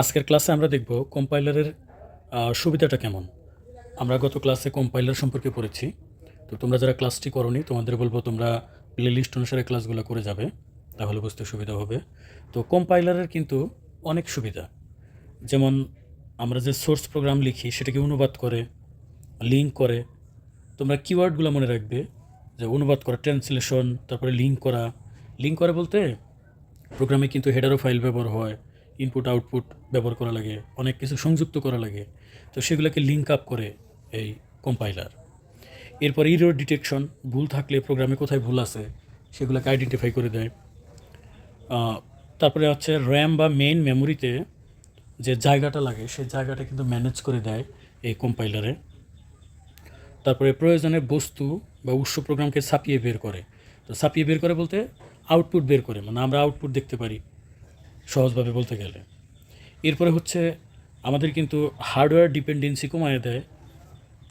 আজকের ক্লাসে আমরা দেখব কম্পাইলারের সুবিধাটা কেমন। আমরা গত ক্লাসে কম্পাইলার সম্পর্কে পড়েছি। তো তোমরা যারা ক্লাসটি করনি, তোমাদের বলব তোমরা প্লে লিস্ট অনুসারে ক্লাসগুলো করে যাবে, তাহলে বুঝতে সুবিধা হবে। তো কম্পাইলারের কিন্তু অনেক সুবিধা। যেমন আমরা যে সোর্স প্রোগ্রাম লিখি, সেটাকে অনুবাদ করে, লিঙ্ক করে। তোমরা কিওয়ার্ডগুলো মনে রাখবে, যে অনুবাদ করা, ট্রান্সলেশন, তারপরে লিঙ্ক করা। লিঙ্ক করা বলতে, প্রোগ্রামে কিন্তু হেডারও ফাইল ব্যবহার হয় ইনপুট আউটপুট ব্যবহার করা লাগে, অনেক কিছু সংযুক্ত করা লাগে। তো সেগুলোকে লিঙ্ক আপ করে এই কম্পাইলার এরপর ইরোর ডিটেকশন ভুল থাকলে প্রোগ্রামে কোথায় ভুল আছে, সেগুলোকে আইডেন্টিফাই করে দেয়। তারপরে হচ্ছে র্যাম বা মেইন মেমোরিতে যে জায়গাটা লাগে সেই জায়গাটা কিন্তু ম্যানেজ করে দেয় এই কম্পাইলারে তারপরে প্রয়োজনে বস্তু বা উৎস প্রোগ্রামকে ছাপিয়ে বের করে। তো ছাপিয়ে বের করে বলতে আউটপুট বের করে মানে আমরা আউটপুট দেখতে পারি। সহজভাবে বলতে গেলে। এরপরে হচ্ছে আমাদের কিন্তু হার্ডওয়্যার ডিপেন্ডেন্সি কমায় দেয়।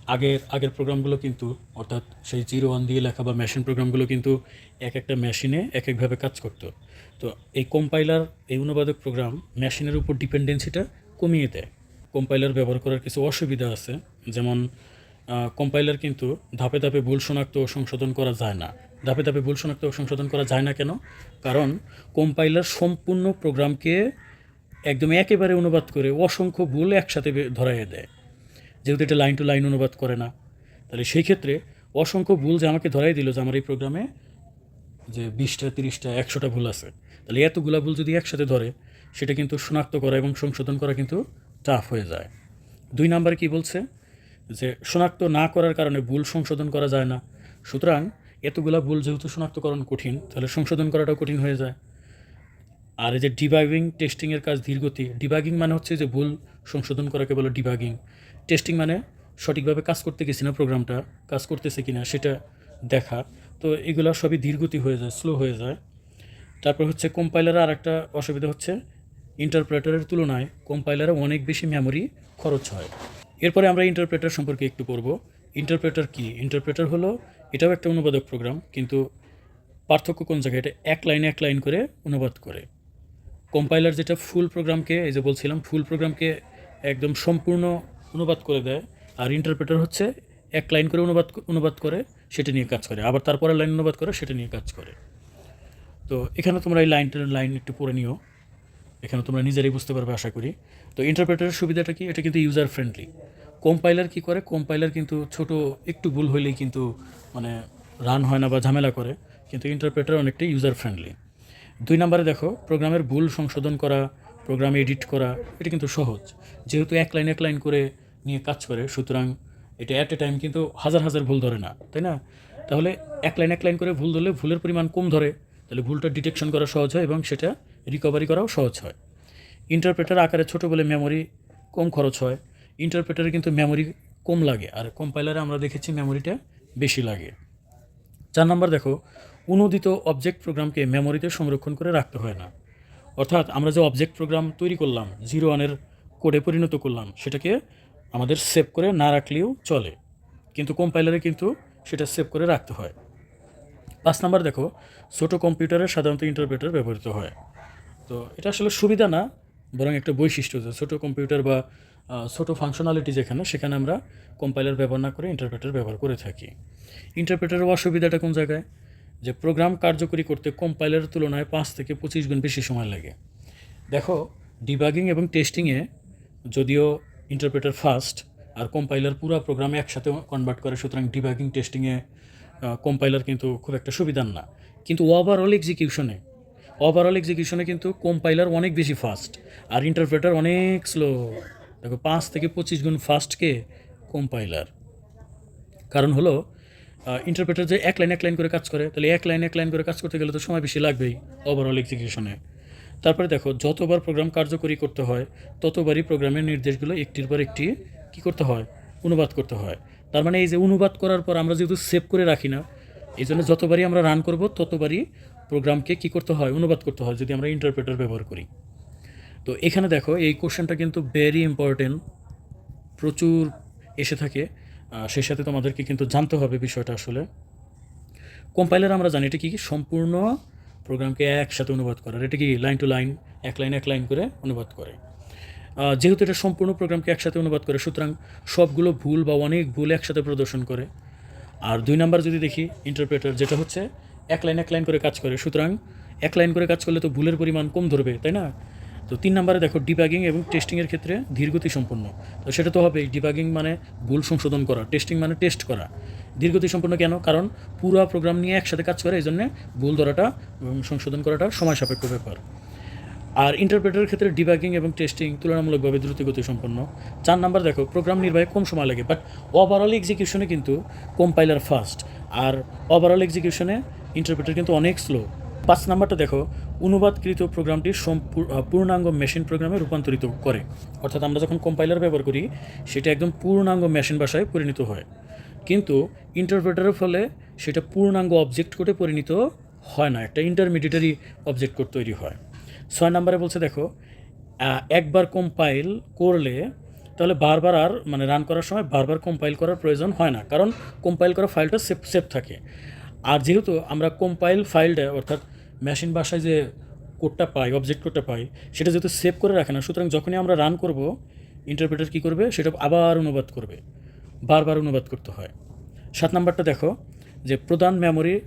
আগের আগের প্রোগ্রামগুলো কিন্তু, অর্থাৎ সেই জিরো ওয়ান দিয়ে লেখা বা মেশিন প্রোগ্রামগুলো কিন্তু এক একটা মেশিনে এক একভাবে কাজ করতো। তো এই কম্পাইলার, এই অনুবাদক প্রোগ্রাম মেশিনের উপর ডিপেন্ডেন্সিটা কমিয়ে দেয়। কম্পাইলার ব্যবহার করার কিছু অসুবিধা আছে। যেমন কম্পাইলার কিন্তু ধাপে ধাপে ভুল শনাক্ত ও সংশোধন করা যায় না। ধাপে ধাপে ভুল শনাক্ত সংশোধন করা যায় না কেন? কারণ কম্পাইলার সম্পূর্ণ প্রোগ্রামকে একদম একেবারে অনুবাদ করে অসংখ্য ভুল একসাথে ধরাইয়ে দেয়। যেহেতু এটা লাইন টু লাইন অনুবাদ করে না। তাহলে সেই ক্ষেত্রে অসংখ্য ভুল যে আমাকে ধরাই দিল যে আমার এই প্রোগ্রামে যে বিশটা, তিরিশটা, একশোটা ভুল আছে। তাহলে এতগুলা ভুল যদি একসাথে ধরে, সেটা কিন্তু শনাক্ত করা এবং সংশোধন করা কিন্তু টাফ হয়ে যায়। দুই নম্বরে কি বলছে? যে শনাক্ত না করার কারণে ভুল সংশোধন করা যায় না। সুতরাং এতগুলা ভুল যেহেতু শনাক্তকরণ কঠিন, তাহলে সংশোধন করাটাও কঠিন হয়ে যায়। আর এই যে ডিবাগিং টেস্টিংয়ের কাজ ধীরগতি ডিবাগিং মানে হচ্ছে যে ভুল সংশোধন করাকে বলে ডিবাগিং টেস্টিং মানে সঠিকভাবে কাজ করতে গেছি না প্রোগ্রামটা কাজ করতেছে কি না সেটা দেখা। তো এগুলো সবই ধীরগতি হয়ে যায় স্লো হয়ে যায়। তারপর হচ্ছে কম্পাইলারে আর একটা অসুবিধা হচ্ছে ইন্টারপ্রেটারের তুলনায় কম্পাইলারে অনেক বেশি মেমোরি খরচ হয়। এরপরে আমরা ইন্টারপ্রেটার সম্পর্কে একটু পড়ব। ইন্টারপ্রেটার কি? ইন্টারপ্রেটার হলো এটাও একটা অনুবাদক প্রোগ্রাম কিন্তু পার্থক্য কোন জায়গায়? এটা এক লাইনে এক লাইন করে অনুবাদ করে। কম্পাইলার যেটা ফুল প্রোগ্রামকে এই যে বলছিলাম ফুল প্রোগ্রামকে একদম সম্পূর্ণ অনুবাদ করে দেয়, আর ইন্টারপ্রেটার হচ্ছে এক লাইন করে অনুবাদ অনুবাদ করে, সেটা নিয়ে কাজ করে। আবার তারপরে লাইন অনুবাদ করে, সেটা নিয়ে কাজ করে। তো এখানে তোমরা এই লাইনটার লাইন একটু পড়ে নিও। এখানে তোমরা নিজেরাই বুঝতে পারবে, আশা করি। তো ইন্টারপ্রেটারের সুবিধাটা কি? এটা কিন্তু ইউজার ফ্রেন্ডলি কম্পাইলার কি করে? কম্পাইলার কিন্তু ছোট, একটু ভুল হইলেই কিন্তু মানে রান হয় না বা ঝামেলা করে, কিন্তু ইন্টারপ্রেটার অনেকটাই ইউজার ফ্রেন্ডলি দুই নম্বরে দেখো প্রোগ্রামের ভুল সংশোধন করা প্রোগ্রাম এডিট করা, এটা কিন্তু সহজ। যেহেতু এক লাইন এক লাইন করে নিয়ে কাজ করে, সুতরাং এটা অ্যাট এ টাইম কিন্তু হাজার হাজার ভুল ধরে না, তাই না? তাহলে এক লাইন এক লাইন করে ভুল ধরলে ভুলের পরিমাণ কম ধরে, তাহলে ভুলটা ডিটেকশন করা সহজ হয় এবং সেটা রিকভারি করাও সহজ হয়। ইন্টারপ্রেটার আকারে ছোট বলে মেমোরি কম খরচ হয় ইন্টারপ্রেটারে কিন্তু মেমোরি কম লাগে, আর কম্পাইলারে আমরা দেখেছি মেমোরিটা বেশি লাগে। চার নম্বর দেখো, অনুদিত অবজেক্ট প্রোগ্রামকে মেমোরিতে সংরক্ষণ করে রাখতে হয় না। অর্থাৎ আমরা যে অবজেক্ট প্রোগ্রাম তৈরি করলাম জিরো ওয়ানের কোডে পরিণত করলাম, সেটাকে আমাদের সেভ করে না রাখলেও চলে। কিন্তু কম্পাইলারে কিন্তু সেটা সেভ করে রাখতে হয়। পাঁচ নাম্বার দেখো, ছোটো কম্পিউটারে সাধারণত ইন্টারপ্রেটার ব্যবহৃত হয়। তো এটা আসলে সুবিধা না, বরং একটা বৈশিষ্ট্য যে ছোটো কম্পিউটার বা ছোটো ফাংশনালিটি যেখানে, সেখানে আমরা কম্পাইলার ব্যবহার না করে ইন্টারপ্রেটার ব্যবহার করে থাকি। ইন্টারপ্রেটারের অসুবিধাটা কোন জায়গায়? যে প্রোগ্রাম কার্যকরী করতে কম্পাইলারের তুলনায় পাঁচ থেকে পঁচিশ গুণ বেশি সময় লাগে। দেখো ডিবাগিং এবং টেস্টিংয়ে যদিও ইন্টারপ্রেটার ফাস্ট আর কম্পাইলার পুরো প্রোগ্রামে একসাথে কনভার্ট করে, সুতরাং ডিবাগিং টেস্টিংয়ে কম্পাইলার কিন্তু খুব একটা সুবিধার না। কিন্তু ওভারঅল এক্সিকিউশনে ওভারঅল এক্সিকিউশনে কিন্তু কম্পাইলার অনেক বেশি ফাস্ট আর ইন্টারপ্রেটার অনেক স্লো দেখো পাঁচ থেকে পঁচিশ গুণ ফাস্টকে কম্পাইলার কারণ হলো ইন্টারপ্রেটার যে এক লাইন এক লাইন করে কাজ করে, তাহলে এক লাইন এক লাইন করে কাজ করতে গেলে তো সময় বেশি লাগবেই ওভারঅল এক্সিকিউশনে তারপরে দেখো, যতবার প্রোগ্রাম কার্যকরী করতে হয়, ততবারই প্রোগ্রামের নির্দেশগুলো একটির পর একটি কী করতে হয়? অনুবাদ করতে হয়। তার মানে এই যে অনুবাদ করার পর আমরা যেহেতু সেভ করে রাখি না, এই জন্য যতবারই আমরা রান করব, ততবারই প্রোগ্রামকে কী করতে হয়? অনুবাদ করতে হয়, যদি আমরা ইন্টারপ্রেটার ব্যবহার করি। তো এখানে দেখো, এই কোশ্চেনটা কিন্তু ভেরি ইম্পর্টেন্ট প্রচুর এসে থাকে। সেই সাথে তোমাদেরকে কিন্তু জানতে হবে বিষয়টা আসলে। কম্পাইলার আমরা জানি এটা কি? সম্পূর্ণ প্রোগ্রামকে একসাথে অনুবাদ করার এটা কি লাইন টু লাইন এক লাইন এক লাইন করে অনুবাদ করে। যেহেতু এটা সম্পূর্ণ প্রোগ্রামকে একসাথে অনুবাদ করে, সুতরাং সবগুলো ভুল বা অনেক ভুল একসাথে প্রদর্শন করে। আর দুই নাম্বার যদি দেখি ইন্টারপ্রেটার যেটা হচ্ছে এক লাইন এক লাইন করে কাজ করে। সুতরাং এক লাইন করে কাজ করলে তো ভুলের পরিমাণ কম ধরবে, তাই না? তো তিন নম্বরে দেখো ডিবাগিং এবং টেস্টিংয়ের ক্ষেত্রে ধীরগতি সম্পন্ন তো সেটা তো হবে ডিবাগিং মানে ভুল সংশোধন করা টেস্টিং মানে টেস্ট করা। ধীরগতি সম্পন্ন কেন? কারণ পুরো প্রোগ্রাম নিয়ে একসাথে কাজ করে এই জন্য ভুল ধরাটা এবং সংশোধন করাটা সময় সাপেক্ষ ব্যাপার। আর ইন্টারপ্রেটারের ক্ষেত্রে ডিবাগিং এবং টেস্টিং তুলনামূলকভাবে দ্রুতগতি সম্পন্ন চার নাম্বার দেখো প্রোগ্রাম নির্বাহে কম সময় লাগে বাট ওভারঅল এক্সিকিউশনে কিন্তু কম্পাইলার ফাস্ট আর ওভারঅল এক্সিকিউশনে ইন্টারপ্রেটার কিন্তু অনেক স্লো পাঁচ নাম্বারটা দেখো, অনুবাদকৃত প্রোগ্রামটি পূর্ণাঙ্গ মেশিন প্রোগ্রামে রূপান্তরিত করে। অর্থাৎ আমরা যখন কম্পাইলার ব্যবহার করি, সেটা একদম পূর্ণাঙ্গ মেশিন ভাষায় পরিণত হয়। কিন্তু ইন্টারপ্রেটারের ফলে সেটা পূর্ণাঙ্গ অবজেক্ট কোডে পরিণত হয় না, একটা ইন্টারমিডিয়েটারি অবজেক্ট কোড তৈরি হয়। ছয় নম্বরে বলছে দেখো একবার কম্পাইল করলে তাহলে বারবার আর মানে রান করার সময় বারবার কম্পাইল করার প্রয়োজন হয় না। কারণ কম্পাইল করা ফাইলটা সেফ সেফ থাকে। আর যেহেতু আমরা কম্পাইল ফাইলটা অর্থাৎ মেশিন বাসায় যে কোডটা পাই অবজেক্ট কোডটা পাই, সেটা যেহেতু সেভ করে রাখে না, সুতরাং যখনই আমরা রান করব ইন্টারপ্রেটার কী করবে? সেটা আবার অনুবাদ করবে। বারবার অনুবাদ করতে হয়। সাত নাম্বারটা দেখো, যে প্রধান মেমোরি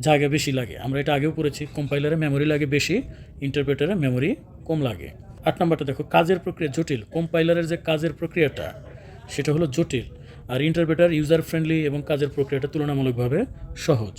জায়গা বেশি লাগে। আমরা এটা আগেও পড়েছি কম্পাইলারে মেমোরি লাগে বেশি ইন্টারপ্রেটারে মেমোরি কম লাগে। আট নাম্বারটা দেখো, কাজের প্রক্রিয়া জটিল। কম্পাইলারের যে কাজের প্রক্রিয়াটা, সেটা হলো জটিল। আর ইন্টারপ্রেটার ইউজার ফ্রেন্ডলি এবং কাজের প্রক্রিয়াটা তুলনামূলকভাবে সহজ।